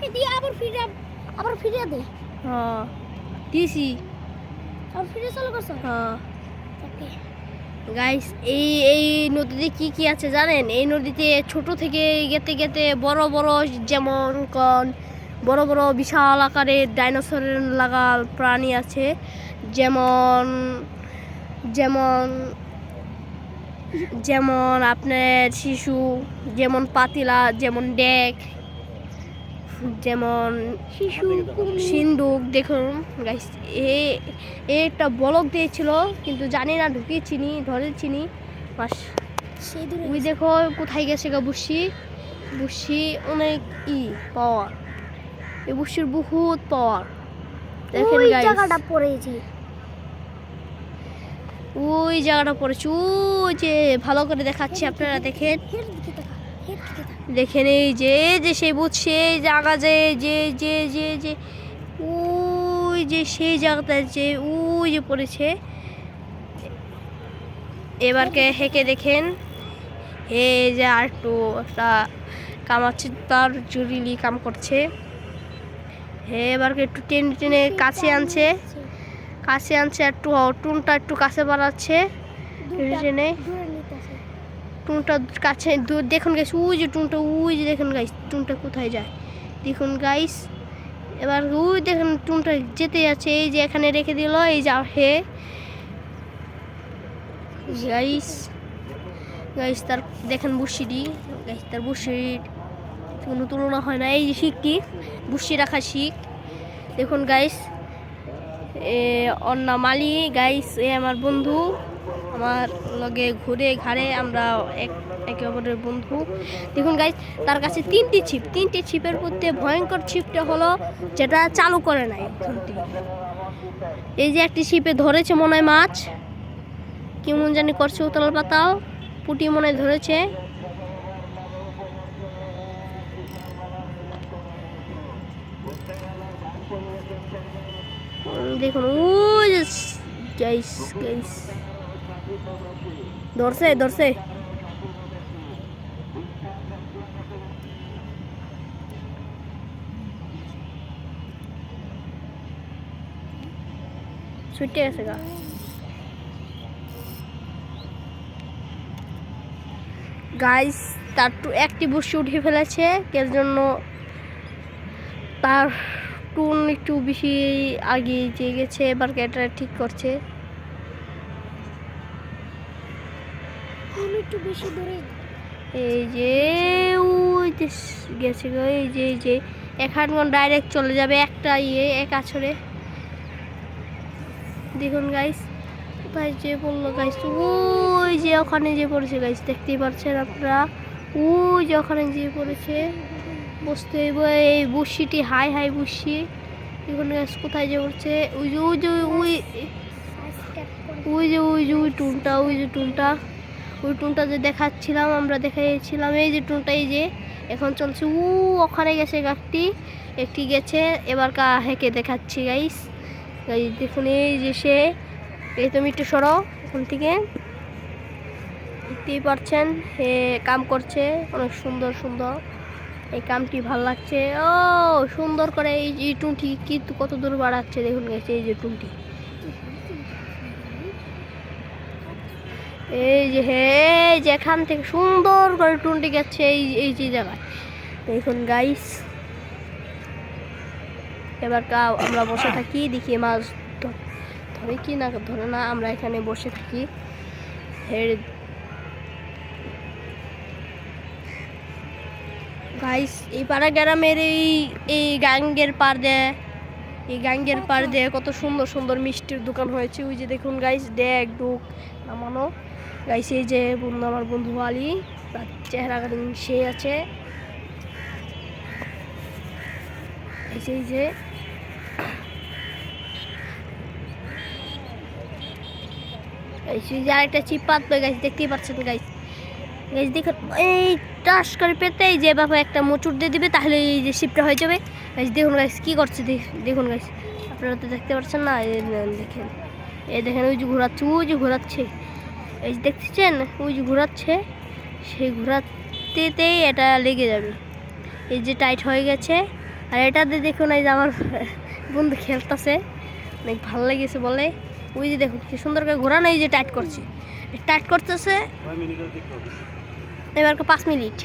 ওকে দিয়ে আবার ফিরে আবার ফিরে দে। হ্যাঁ দিছি আবার ফিরে চালু করছ হ্যাঁ। গাইস এই এই নদীতে কি কি আছে জানেন? এই নদীতে ছোট থেকে গেতে গেতে বড় বড় যেমন কন বড় বড় বিশাল আকারের ডাইনোসরের লাগা প্রাণী আছে। যেমন যেমন যেমন আপনার শিশু যেমন পাতিলা যেমন ডেক যেমন সিন্দুক দেখুন গাইস এ একটা বলক দিয়েছিল কিন্তু জানি না ঢুকিয়েছিনি ধরেছিনি বাস। ওই দেখো কোথায় গেছে গা বুসি। বুসি অনেক ই পাওয়ার এই বুসির বহুত পাওয়ার দেখেন ওই জায়গাটা পড়েছে। ওই জায়গাটা পড়েছে। ওই যে ভালো করে দেখাচ্ছি আপনারা দেখেন। দেখেন এই যে যে সেই বুঝ সেই জায়গা যে যে যে যে যে, ওই যে সেই জায়গাটা যে, ওই যে পড়েছে। এবারকে হেঁকে দেখেন। হে যে আর একটু একটা কামাচ্ছে, তার জরুরি কাম করছে। হে এবারকে একটু টেনে টেনে কাছে আনছে। কাছে আনছে, একটু টুনটা একটু কাছে বাড়াচ্ছে। টেনে। টুনটা কাছে দেখুন গাইস, ওই যে টুনটা, ওই যে দেখুন গাইস, টুনটা কোথায় যায়? দেখুন গাইস, এবার ওই দেখুন টুনটা যেতে যাচ্ছে, এই যে এখানে রেখে দিল, এই যা হে। গাইস গাইস তার, দেখেন বুসিডি গাইস তার বুসির কোনো তুলনা হয় না, এই যে শিকটি বুসি রাখা শিখ। দেখুন গাইস, এ, অন্না মালি গাইস, এ আমার বন্ধু। আমার লগে ঘুরে ঘাড়ে আমরা এক একে অপরের বন্ধু। দেখুন গাইস তার কাছে তিনটি ছিপ তিনটি ছিপের মধ্যে ভয়ঙ্কর ছিপটা হলো যেটা চালু করে নাই। এই যে একটি ছিপে ধরেছে মনে হয় মাছ। কেমন জানি করছে উতল পাতাও। পুটি মনে ধরেছে। দেখুন যে গাইস গাইস ধরছে ধরছে। ছুটে গেছে গা। গাইস তার টু একটি বসে উঠে ফেলেছে, এর জন্য তার টুন একটু বেশি আগে যে গেছে, এবার এটা ঠিক করছে। একটু বেশি দূরে। এই যে ওই যে গেছে গো এই যে এই যে। এখান ডাইরেক্ট চলে যাবে একটা ইয়ে এক আছরে দেখুন গাইস কোথায় যে বলল গাইস ওই যে ওখানে যে পড়েছে গাইস দেখতেই পাচ্ছেন আপনারা? ওই যে ওখানে যে পড়েছে বসতে এই বুসিটি হাই হাই বুসি দেখুন গাইস কোথায় যে পড়ছে? ওই যে ওই যে ওই ওই যে ওই যে ওই টুনটা ওই যে টুনটা। ওই টুনটা যে দেখাচ্ছিলাম, আমরা দেখাইছিলাম, এই যে টুনটা, এই যে এখন চলছে। উ, ওখানে গেছে গাছটি, একটি গেছে, এবার কা হেঁকে দেখাচ্ছি গাইস গাইস দেখুন, এই যে সে, এই তুমি একটু সরো, ওখান থেকে। দেখতেই পারছেন, হে কাম করছে, অনেক সুন্দর সুন্দর। এই কামটি ভালো লাগছে। ও, সুন্দর করে এই যে টুনটি কি কত দূর বাড়াচ্ছে, দেখুন গেছে এই যে টুনটি। এই যে হে যেখান থেকে সুন্দর করে টুনটি গেছে, এই এই যে জায়গায়। দেখুন গাইস এবার কা, আমরা বসে থাকি, দেখি মাছ ধরে কি না, ধরে না, আমরা এখানে বসে থাকি। হের গাইস এই পাড়া গ্রামের এই এই গাঙ্গের পার দেয় এই গাঙ্গের পার দিয়ে কত সুন্দর সুন্দর মিষ্টির দোকান হয়েছে। ওই যে দেখুন গাইস ডেক ডুক নামানো। এই যে বন্ধু, আমার বন্ধু আলী, তার চেহারা সে আছে। এই যে যে আরেকটা চিপ পাতবে গাইস দেখতেই পাচ্ছেন গাইস গাইস দেখুন, এই টাস করে পেতেই যে বাবা একটা মোচুর দিয়ে দিবে, তাহলে এই যে শিপটা হয়ে যাবে। গাইস দেখুন গাইস কি করছে, দেখ- দেখুন গাইস আপনারা তো দেখতে পাচ্ছেন না দেখেন। এই দেখেন, ওই যে ঘোরাচ্ছে, ওই যে ঘোরাচ্ছে। এই যে দেখতেছেন? ওই যে ঘোরাচ্ছে, সেই ঘোরাতেতেই এটা লেগে যাবে। এই যে টাইট হয়ে গেছে, আর এটাতে দেখুন এই যে আমার বন্ধু খেলতেছে, অনেক ভালো লেগেছে বলে। ওই যে দেখুন, কি সুন্দর করে ঘোরানো, এই যে টাইট করছে। টাইট করতেছে এবার পাঁচ মিনিট।